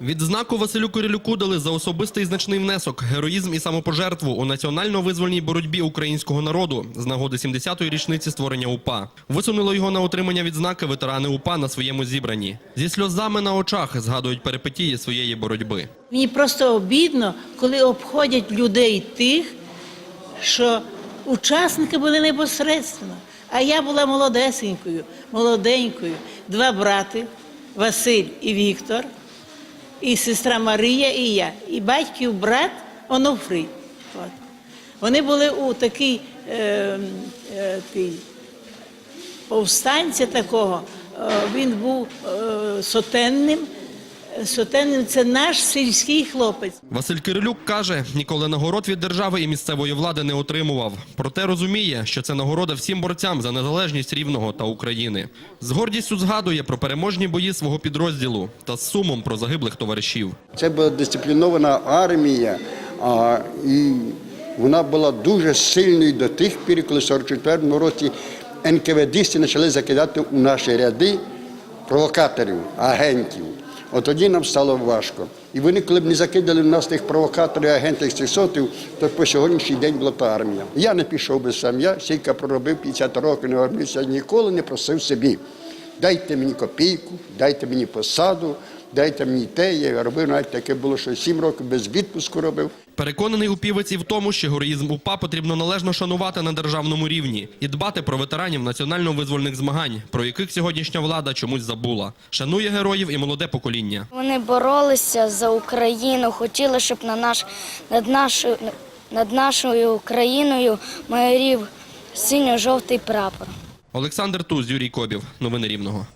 Відзнаку Василю Кирилюку дали за особистий значний внесок, героїзм і самопожертву у національно-визвольній боротьбі українського народу з нагоди 70-ї річниці створення УПА. Висунули його на отримання відзнаки ветерани УПА на своєму зібранні. Зі сльозами на очах згадують перипетії своєї боротьби. Мені просто обідно, коли обходять людей тих, що учасники були непосередньо. А я була молодесенькою, молоденькою. Два брати Василь і Віктор, і сестра Марія, і я, і батьків брат Онуфрій. От. Вони були у такій е, е, тій, повстанці такого. Е, Він був е, сотенним. Сотенним це наш сільський хлопець. Василь Кирилюк каже, ніколи нагород від держави і місцевої влади не отримував. Проте розуміє, що це нагорода всім борцям за незалежність рівного та України. З гордістю згадує про переможні бої свого підрозділу та з сумом про загиблих товаришів. Це була дисциплінована армія, а, і вона була дуже сильною до тих пір, коли в 44-му році НКВДисти почали закидати у наші ряди провокаторів, агентів. От тоді нам стало важко. І вони, коли б не закидали в нас тих провокаторів, агентів цих сотів, то по сьогоднішній день була та армія. Я не пішов би сам. Я стільки проробив 50 років не армії, ніколи не просив собі. Дайте мені копійку, дайте мені посаду, дайте мені те. Я робив навіть таке було, що 7 років без відпуску робив. Переконаний упівець і в тому, що героїзм УПА потрібно належно шанувати на державному рівні і дбати про ветеранів національно-визвольних змагань, про яких сьогоднішня влада чомусь забула. Шанує героїв і молоде покоління. Вони боролися за Україну, хотіли, щоб на наш, над, нашою, над нашою країною майорів синьо-жовтий прапор. Олександр Туз, Юрій Кобів. Новини Рівного.